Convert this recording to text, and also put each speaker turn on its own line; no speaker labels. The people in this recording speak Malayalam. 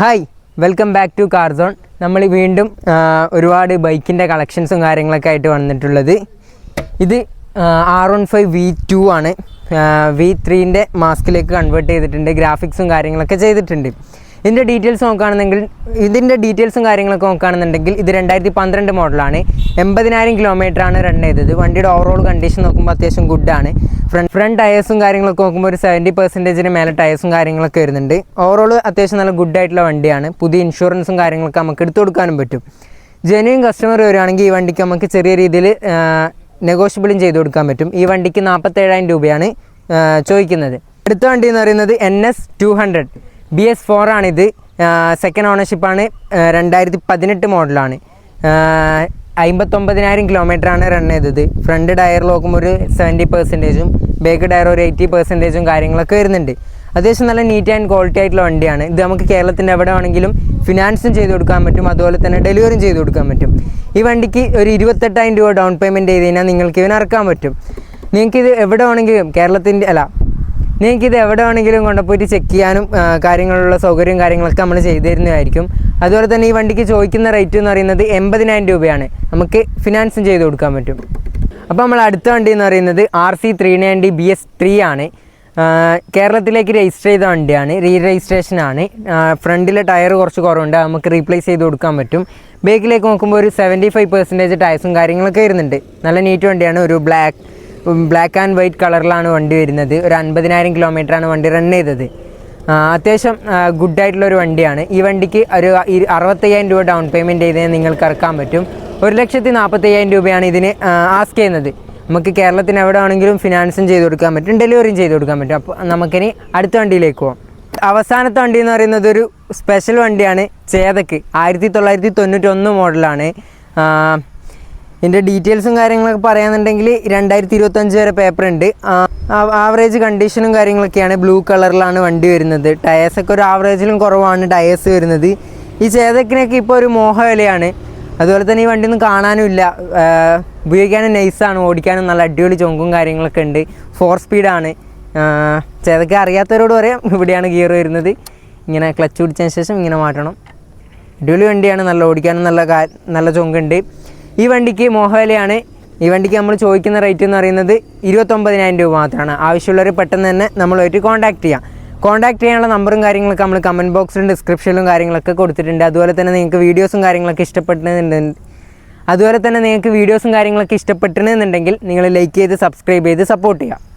Hi welcome back to Carzone നമ്മൾ വീണ്ടും ഒരുപാട് ബൈക്കിന്റെ കളക്ഷൻസും കാര്യങ്ങളൊക്കെ ആയിട്ട് വന്നിട്ടുള്ളത്. ഇത് R one five V two ആണ്. വി ത്രീന്റെ മാസ്കിലേക്ക് കൺവേർട്ട് ചെയ്തിട്ടുണ്ട് ഗ്രാഫിക്സും കാര്യങ്ങളൊക്കെ ചെയ്തിട്ടുണ്ട്. ഇതിന്റെ ഡീറ്റെയിൽസ് നോക്കുകയാണെന്നെങ്കിൽ ഇതിന്റെ ഡീറ്റെയിൽസും കാര്യങ്ങളൊക്കെ നോക്കുകയാണെന്നുണ്ടെങ്കിൽ ഇത് രണ്ടായിരത്തി പന്ത്രണ്ട് മോഡലാണ്. എൺപതിനായിരം ആണ് റൺ ചെയ്തത്. വണ്ടിയുടെ ഓവറോൾ കണ്ടീഷൻ നോക്കുമ്പോൾ അത്യാവശ്യം ഗുഡാണ് ഫ്രണ്ട് ഫ്രണ്ട് ടയേഴ്സും കാര്യങ്ങളൊക്കെ നോക്കുമ്പോൾ ഒരു സെവന്റി പെർസെന്റേജിന് മേലെ ടയേഴ്സും കാര്യങ്ങളൊക്കെ വരുന്നുണ്ട്. ഓവറോൾ അത്യാവശ്യം നല്ല ഗുഡ് ആയിട്ടുള്ള വണ്ടിയാണ്. പുതിയ ഇൻഷുറൻസും കാര്യങ്ങളൊക്കെ നമുക്ക് എടുത്തു കൊടുക്കാനും പറ്റും. ജെന്യൂൻ കസ്റ്റമർ വരുവാണെങ്കിൽ ഈ വണ്ടിക്ക് നമുക്ക് ചെറിയ രീതിയിൽ നെഗോഷ്യബിളും ചെയ്ത് കൊടുക്കാൻ പറ്റും. ഈ വണ്ടിക്ക് നാൽപ്പത്തേഴായിരം രൂപയാണ് ചോദിക്കുന്നത്. അടുത്ത വണ്ടി എന്ന് പറയുന്നത് N S two hundred B S four ആണിത്. സെക്കൻഡ് ഓണർഷിപ്പാണ് രണ്ടായിരത്തി പതിനെട്ട് മോഡലാണ് അമ്പത്തൊമ്പതിനായിരം കിലോമീറ്ററാണ് റൺ ചെയ്തത്. ഫ്രണ്ട് ടയർ നോക്കുമ്പോൾ ഒരു സെവന്റി പെർസെന്റേജും ബാക്ക് ടയർ ഒരു എയ്റ്റി പെർസെന്റേജും കാര്യങ്ങളൊക്കെ വരുന്നുണ്ട്. അത്യാവശ്യം നല്ല നീറ്റ് ആൻഡ് ക്വാളിറ്റി ആയിട്ടുള്ള വണ്ടിയാണ്. ഇത് നമുക്ക് കേരളത്തിന്റെ എവിടെ ആണെങ്കിലും ഫിനാൻസും ചെയ്ത് കൊടുക്കാൻ പറ്റും. അതുപോലെ തന്നെ ഡെലിവറിയും ചെയ്ത് കൊടുക്കാൻ പറ്റും. ഈ വണ്ടിക്ക് ഒരു ഇരുപത്തെട്ടായിരം രൂപ ഡൗൺ പേയ്മെന്റ് ചെയ്ത് കഴിഞ്ഞാൽ നിങ്ങൾക്ക് ഇവൻ ഇറക്കാൻ പറ്റും. നിങ്ങൾക്കിത് എവിടെ വേണമെങ്കിലും കേരളത്തിന്റെ അല്ല നിങ്ങൾക്കിത് എവിടെ വേണമെങ്കിലും കൊണ്ടുപോയിട്ട് ചെക്ക് ചെയ്യാനും കാര്യങ്ങളുള്ള സൗകര്യവും കാര്യങ്ങളൊക്കെ നമ്മൾ ചെയ്തു തരുന്നതായിരിക്കും. അതുപോലെ തന്നെ ഈ വണ്ടിക്ക് ചോദിക്കുന്ന റേറ്റ് എന്ന് പറയുന്നത് എൺപതിനായിരം രൂപയാണ്. നമുക്ക് ഫിനാൻസും ചെയ്ത് കൊടുക്കാൻ പറ്റും. അപ്പോൾ നമ്മൾ അടുത്ത വണ്ടി എന്ന് പറയുന്നത് R C three ninety B S three ആണ്. കേരളത്തിലേക്ക് രജിസ്റ്റർ ചെയ്ത വണ്ടിയാണ്. റീ രജിസ്ട്രേഷൻ ആണ് ഫ്രണ്ടിലെ ടയർ കുറച്ച് കുറവുണ്ട്. നമുക്ക് റീപ്ലേസ് ചെയ്ത് കൊടുക്കാൻ പറ്റും. ബേക്കിലേക്ക് നോക്കുമ്പോൾ ഒരു സെവന്റി ഫൈവ് പെർസെന്റേജ് ടയർസും കാര്യങ്ങളൊക്കെ വരുന്നുണ്ട്. നല്ല നീറ്റ് വണ്ടിയാണ്. ഒരു ബ്ലാക്ക് ബ്ലാക്ക് ആൻഡ് വൈറ്റ് കളറിലാണ് വണ്ടി വരുന്നത്. ഒരു അൻപതിനായിരം കിലോമീറ്ററാണ് വണ്ടി റൺ ചെയ്തത്. അത്യാവശ്യം ഗുഡ് ആയിട്ടുള്ള ഒരു വണ്ടിയാണ്. ഈ വണ്ടിക്ക് ഒരു അറുപത്തയ്യായിരം രൂപ ഡൗൺ പേയ്മെന്റ് ചെയ്ത് നിങ്ങൾക്ക് ഇറക്കാൻ പറ്റും. ഒരു ലക്ഷത്തി നാൽപ്പത്തയ്യായിരം രൂപയാണ് ഇതിന് ആസ്ക് ചെയ്യുന്നത്. നമുക്ക് കേരളത്തിന് എവിടെ ആണെങ്കിലും ഫിനാൻസും ചെയ്ത് കൊടുക്കാൻ പറ്റും ഡെലിവറിയും ചെയ്ത് കൊടുക്കാൻ പറ്റും. അപ്പോൾ നമുക്കിനി അടുത്ത വണ്ടിയിലേക്ക് പോകാം അവസാനത്തെ വണ്ടി എന്ന് പറയുന്നത് ഒരു സ്പെഷ്യൽ വണ്ടിയാണ് ചേതക്ക്. ആയിരത്തി തൊള്ളായിരത്തി തൊണ്ണൂറ്റൊന്ന് മോഡലാണ് ഇതിന്റെ ഡീറ്റെയിൽസും കാര്യങ്ങളൊക്കെ പറയാന്നുണ്ടെങ്കിൽ രണ്ടായിരത്തി ഇരുപത്തഞ്ച് വരെ പേപ്പർ ഉണ്ട്. ആവറേജ് കണ്ടീഷനും കാര്യങ്ങളൊക്കെയാണ് ബ്ലൂ കളറിലാണ് വണ്ടി വരുന്നത്. ടയേഴ്സൊക്കെ ഒരു ആവറേജിലും കുറവാണ് ടയേഴ്സ് വരുന്നത്. ഈ ചേതക്കിനൊക്കെ ഇപ്പോൾ ഒരു മോഹ വിലയാണ്. അതുപോലെ തന്നെ ഈ വണ്ടി ഒന്നും കാണാനും ഇല്ല. ഉപയോഗിക്കാനും നൈസാണ് ഓടിക്കാനും നല്ല അടിപൊളി ചൊങ്കും കാര്യങ്ങളൊക്കെ ഉണ്ട്. ഫോർ സ്പീഡാണ് ചേതക്ക് അറിയാത്തവരോട് പറയാം ഇവിടെയാണ് ഗിയർ വരുന്നത്. ഇങ്ങനെ ക്ലച്ച് പിടിച്ചതിന് ശേഷം ഇങ്ങനെ മാറ്റണം. അടിപൊളി വണ്ടിയാണ് നല്ല ഓടിക്കാനും നല്ല നല്ല ചൊങ്കുണ്ട്. ഈ വണ്ടിക്ക് മോഹവിലയാണ്. ഈ വണ്ടിക്ക് നമ്മൾ ചോദിക്കുന്ന റേറ്റ് എന്ന് പറയുന്നത് ഇരുപത്തൊമ്പതിനായിരം രൂപ മാത്രമാണ്. ആവശ്യമുള്ളവർ പെട്ടെന്ന് തന്നെ നമ്മളുമായിട്ട് കോൺടാക്ട് ചെയ്യാം. കോൺടാക്ട് ചെയ്യാനുള്ള നമ്പറും കാര്യങ്ങളൊക്കെ നമ്മൾ കമന്റ് ബോക്സിലും ഡിസ്ക്രിപ്ഷനിലും കാര്യങ്ങളൊക്കെ കൊടുത്തിട്ടുണ്ട്. അതുപോലെ തന്നെ നിങ്ങൾക്ക് വീഡിയോസും കാര്യങ്ങളൊക്കെ ഇഷ്ടപ്പെട്ടിട്ടുണ്ട് അതുപോലെ തന്നെ നിങ്ങൾക്ക് വീഡിയോസും കാര്യങ്ങളൊക്കെ ഇഷ്ടപ്പെട്ടിട്ടുണ്ടെന്നുണ്ടെങ്കിൽ നിങ്ങൾ ലൈക്ക് ചെയ്ത് സബ്സ്ക്രൈബ് ചെയ്ത് സപ്പോർട്ട് ചെയ്യുക.